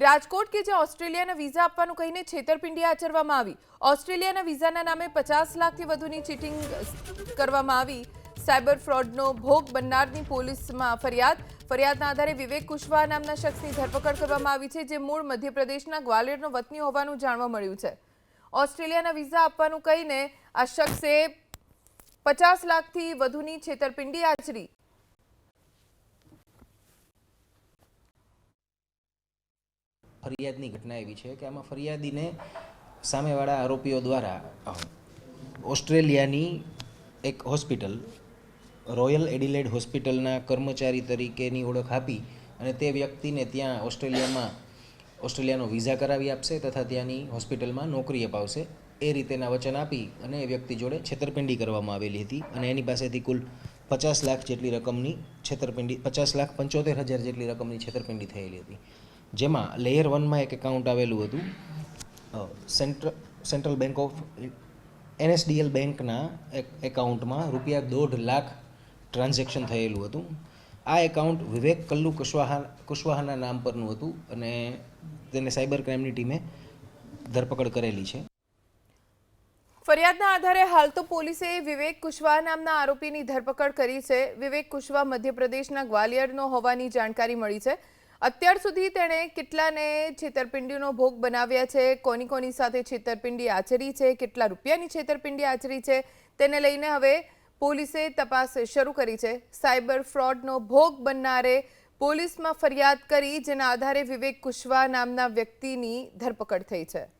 રાજકોટ કે જે ઓસ્ટ્રેલિયાના વિઝા આપવાનું કહીને છેતરપિંડી આચરવામાં આવી. ઓસ્ટ્રેલિયાના વિઝાના નામે પચાસ લાખથી વધુની ચીટિંગ કરવામાં આવી. સાયબર ફ્રોડનો ભોગ બનનારની પોલીસમાં ફરિયાદ. ફરિયાદના આધારે વિવેક કુશવાહ નામના શખ્સની ધરપકડ કરવામાં આવી છે, જે મૂળ મધ્યપ્રદેશના ગ્વાલિયરનો વતની હોવાનું જાણવા મળ્યું છે. ઓસ્ટ્રેલિયાના વિઝા આપવાનું કહીને આ શખ્સે પચાસ લાખથી વધુની છેતરપિંડી આચરી. ફરિયાદની ઘટના એવી છે કે આમાં ફરિયાદીને સામેવાળા આરોપીઓ દ્વારા ઓસ્ટ્રેલિયાની એક હોસ્પિટલ, રોયલ એડિલેડ હોસ્પિટલના કર્મચારી તરીકેની ઓળખ આપી અને તે વ્યક્તિને ત્યાં ઓસ્ટ્રેલિયામાં, ઓસ્ટ્રેલિયાનો વિઝા કરાવી આપશે તથા ત્યાંની હોસ્પિટલમાં નોકરી અપાવશે. એ રીતેના વચન આપી અને એ વ્યક્તિ જોડે છેતરપિંડી કરવામાં આવેલી હતી અને એની પાસેથી કુલ પચાસ લાખ જેટલી રકમની છેતરપિંડી, પચાસ લાખ પંચોતેર હજાર જેટલી રકમની છેતરપિંડી થયેલી હતી. જેમાં લેયર વનમાં એક એકાઉન્ટ આવેલું હતું. સેન્ટ્ર સેન્ટ્રલ બેંક ઓફ એનએસડીએલ બેંકના એક એકાઉન્ટમાં રૂપિયા દોઢ લાખ ટ્રાન્ઝેક્શન થયેલું હતું. આ એકાઉન્ટ વિવેક કલ્લુ કુશવાહા, કુશવાહાના નામ પરનું હતું અને તેને સાયબર ક્રાઇમની ટીમે ધરપકડ કરેલી છે. ફરિયાદના આધારે હાલ તો પોલીસે વિવેક કુશવાહ નામના આરોપીની ધરપકડ કરી છે. વિવેક કુશવાહ મધ્યપ્રદેશના ગ્વાલિયરનો હોવાની જાણકારી મળી છે. અત્યાર સુધી તેણે કેટલાને છેતરપિંડીનો ભોગ બનાવ્યા છે? કોની કોની સાથે છેતરપિંડી આચરી છે? કેટલા રૂપિયાની છેતરપિંડી આચરી છે? તેને લઈને હવે પોલીસે તપાસ શરૂ કરી છે. સાયબર ફ્રોડનો ભોગ બનનારે પોલીસમાં ફરિયાદ કરી, જેના આધારે વિવેક કુશવા નામના વ્યક્તિની ધરપકડ થઈ છે.